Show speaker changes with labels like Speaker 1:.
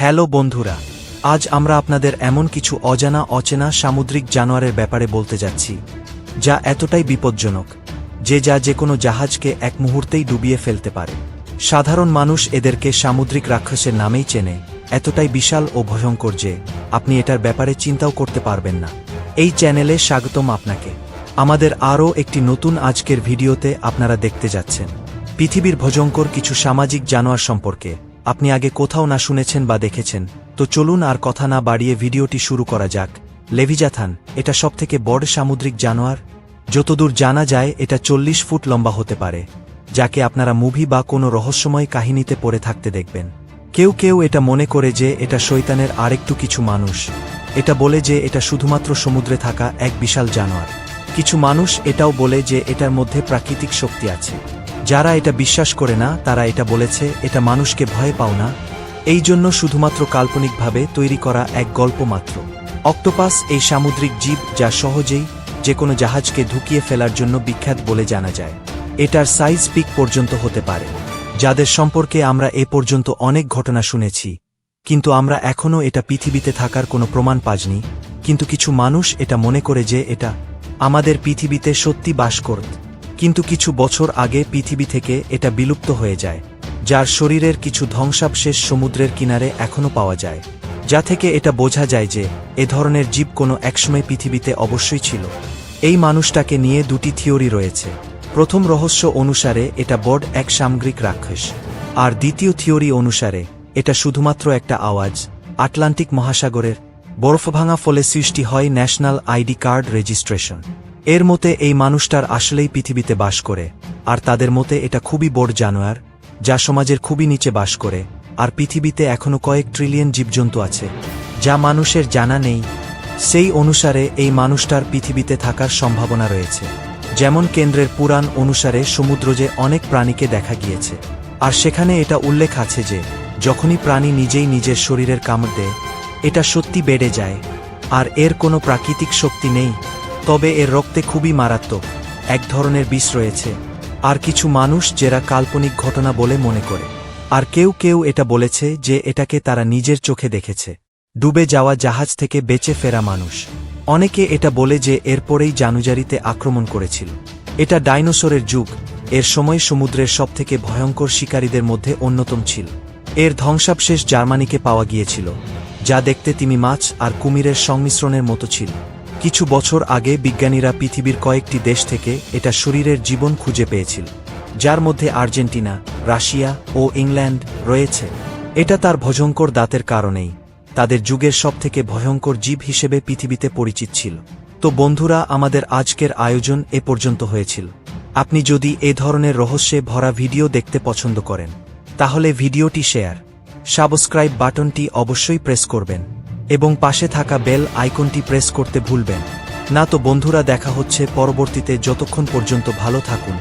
Speaker 1: Hello বন্ধুরা, আজ আমরা আপনাদের এমন কিছু অজানা, অচেনা, সামুদ্রিক জানোয়ারের ব্যাপারে বলতে যাচ্ছি, যা এতটাই বিপজ্জনক, যে যা যে কোনো জাহাজকে এক মুহূর্তেই ডুবিয়ে ফেলতে পারে। সাধারণ মানুষ এদেরকে সামুদ্রিক রাক্ষসের নামেই চেনে, এতটাই বিশাল ও ভয়ঙ্কর যে আপনি এটার ব্যাপারে চিন্তাও করতে পারবেন না। এই চ্যানেলে স্বাগতম আপনাকে। আমাদের আরও একটি নতুন আজকের ভিডিওতে আপনারা দেখতে যাচ্ছেন। পৃথিবীর ভয়ঙ্কর কিছু সামাজিক জানোয়ার সম্পর্কে আপনি আগে কোথাও না শুনেছেন বা দেখেছেন, তো চলুন আর কথা না বাড়িয়ে ভিডিওটি শুরু করা যাক। লেভিজাথান, এটা সবথেকে বড় সামুদ্রিক জানোয়ার? যতদূর জানা যায়, এটা চল্লিশ ফুট লম্বা হতে পারে, যাকে আপনারা মুভি বা কোনো রহস্যময় কাহিনীতে পড়ে থাকতে দেখবেন। কেউ কেউ এটা মনে করে যে এটা শৈতানের আরেকটু কিছু মানুষ। এটা বলে যে এটা শুধুমাত্র সমুদ্রে থাকা এক বিশাল জানোয়ার। কিছু মানুষ এটাও বলে যে এটার মধ্যে প্রাকৃতিক শক্তি আছে। যারা এটা বিশ্বাস করে না, তারা এটা বলেছে, এটা মানুষকে ভয় পাও না। এই জন্য শুধুমাত্র কাল্পনিকভাবে তৈরি করা এক গল্প মাত্র। অক্টোপাস এই সামুদ্রিক জীব যা সহজেই যে কোনো জাহাজকে ঢুকিয়ে ফেলার জন্য বিখ্যাত বলে জানা যায়। এটার সাইজ পিক পর্যন্ত হতে পারে। যাদের সম্পর্কে আমরা এ পর্যন্ত অনেক ঘটনা শুনেছি, কিন্তু আমরা এখনও এটা পৃথিবীতে থাকার কোনো প্রমাণ পাইনি, কিন্তু কিছু মানুষ এটা মনে করে যে এটা আমাদের পৃথিবীতে সত্যি বাস করত। কিন্তু কিছু বছর আগে পৃথিবী থেকে এটা বিলুপ্ত হয়ে যায়, যার শরীরের কিছু ধ্বংসাবশেষ সমুদ্রের কিনারে এখনও পাওয়া যায়, যা থেকে এটা বোঝা যায় যে এ ধরনের জীব কোনো একসময় পৃথিবীতে অবশ্যই ছিল। এই মানুষটাকে নিয়ে দুটি থিওরি রয়েছে। প্রথম রহস্য অনুসারে এটা বড এক সামগ্রিক রাক্ষস, আর দ্বিতীয় থিওরি অনুসারে এটা শুধুমাত্র একটা আওয়াজ, আটলান্টিক মহাসাগরের বরফ ভাঙা ফলে সৃষ্টি হয় ন্যাশনাল আইডি কার্ড রেজিস্ট্রেশন। এর মতে এই মানুষটার আসলেই পৃথিবীতে বাস করে, আর তাদের মতে এটা খুবই বড় জানোয়ার, যা সমাজের খুবই নিচে বাস করে, আর পৃথিবীতে এখনও কয়েক ট্রিলিয়ন জীবজন্তু আছে, যা মানুষের জানা নেই। সেই অনুসারে এই মানুষটার পৃথিবীতে থাকার সম্ভাবনা রয়েছে, যেমন কেন্দ্রের পুরাণ অনুসারে সমুদ্রজে অনেক প্রাণীকে দেখা গিয়েছে, আর সেখানে এটা উল্লেখ আছে যে, যখনই প্রাণী নিজেই নিজের শরীরের কামড় দেয়, এটা সত্যি বেড়ে যায়, আর এর কোনো প্রাকৃতিক শক্তি নেই। তবে এর রক্তে খুবই মারাত্মক। এক ধরনের বিষ রয়েছে। আর কিছু মানুষ যেরা কাল্পনিক ঘটনা বলে মনে করে। আর কেউ কেউ এটা বলেছে যে এটাকে তারা নিজের চোখে দেখেছে। ডুবে যাওয়া জাহাজ থেকে বেঁচে ফেরা মানুষ। অনেকে এটা বলে যে এরপরেই জানুজারিতে আক্রমণ করেছিল। এটা ডাইনোসরের যুগ। এর সময় সমুদ্রের সবথেকে ভয়ঙ্কর শিকারীদের মধ্যে অন্যতম ছিল। এর ধ্বংসাবশেষ জার্মানিকে পাওয়া গিয়েছিল। যা দেখতে তিমি মাছ আর কুমিরের সংমিশ্রণের মতো ছিল। কিছু বছর আগে বিজ্ঞানীরা পৃথিবীর কয়েকটি দেশ থেকে এটা শরীরের জীবন খুঁজে পেয়েছিল, যার মধ্যে আর্জেন্টিনা, রাশিয়া ও ইংল্যান্ড রয়েছে। এটা তার ভয়ঙ্কর দাঁতের কারণেই। তাদের যুগের সবথেকে ভয়ঙ্কর জীব হিসেবে পৃথিবীতে পরিচিত ছিল। তো বন্ধুরা, আমাদের আজকের আয়োজন এ পর্যন্ত হয়েছিল। আপনি যদি এ ধরনের রহস্যে ভরা ভিডিও দেখতে পছন্দ করেন, তাহলে ভিডিওটি শেয়ার, সাবস্ক্রাইব বাটনটি অবশ্যই প্রেস করবেন। এবং পাশে থাকা বেল আইকনটি প্রেস করতে ভুলবেন। না তো বন্ধুরা, দেখা হচ্ছে পরবর্তীতে। যতক্ষণ পর্যন্ত ভালো থাকুন।